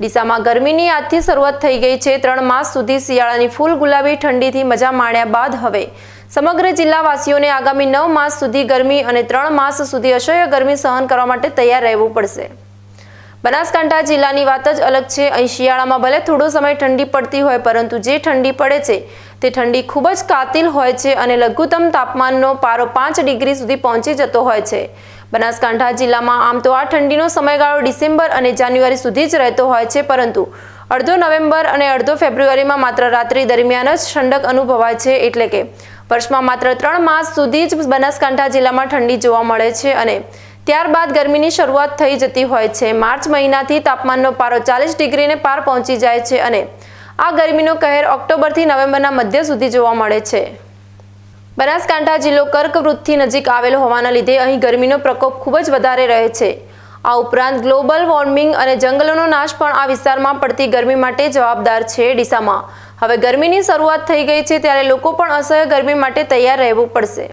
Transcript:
ડીસામાં ગરમીની આજથી શરૂઆત થઈ ગઈ છે. ત્રણ માસ સુધી શિયાળાની ફૂલ ગુલાબી ઠંડીથી મજા માણ્યા બાદ હવે સમગ્ર જિલ્લાવાસીઓને આગામી નવ માસ સુધી ગરમી અને ત્રણ માસ સુધી અસહ્ય ગરમી સહન કરવા માટે તૈયાર રહેવું પડશે. બનાસકાંઠા જિલ્લાની વાત જ અલગ છે. અહીં શિયાળામાં ભલે થોડો સમય ઠંડી પડતી હોય, પરંતુ જે ઠંડી પડે છે, તે ઠંડી ખૂબ જ કાતિલ હોય છે અને લઘુત્તમ તાપમાનનો પારો પાંચ ડિગ્રી સુધી પહોંચી જતો હોય છે. બનાસકાંઠા જિલ્લામાં આમ તો આ ઠંડીનો સમયગાળો ડિસેમ્બર અને જાન્યુઆરી સુધી જ રહેતો હોય છે, પરંતુ અડધો નવેમ્બર અને અડધો ફેબ્રુઆરીમાં માત્ર રાત્રિ દરમિયાન જ ઠંડક અનુભવાય છે, એટલે કે વર્ષમાં માત્ર ત્રણ માસ સુધી જ બનાસકાંઠા જિલ્લામાં ઠંડી જોવા મળે છે અને ત્યારબાદ ગરમીની શરૂઆત થઈ જતી હોય છે. માર્ચ મહિનાથી તાપમાનનો પારો ચાલીસ ડિગ્રીને પાર પહોંચી જાય છે અને આ ગરમીનો કહેર ઓક્ટોબરથી નવેમ્બરના મધ્ય સુધી જોવા મળે છે. બનાસકાંઠા જિલ્લો કર્કવૃત્તથી નજીક આવેલો હોવાના લીધે અહીં ગરમીનો પ્રકોપ ખૂબ જ વધારે રહે છે. આ ઉપરાંત ગ્લોબલ વોર્મિંગ અને જંગલોનો નાશ પણ આ વિસ્તારમાં પડતી ગરમી માટે જવાબદાર છે ડીસામાં. હવે ગરમીની શરૂઆત થઈ ગઈ છે ત્યારે લોકો પણ અસહ્ય ગરમી માટે તૈયાર રહેવું પડશે.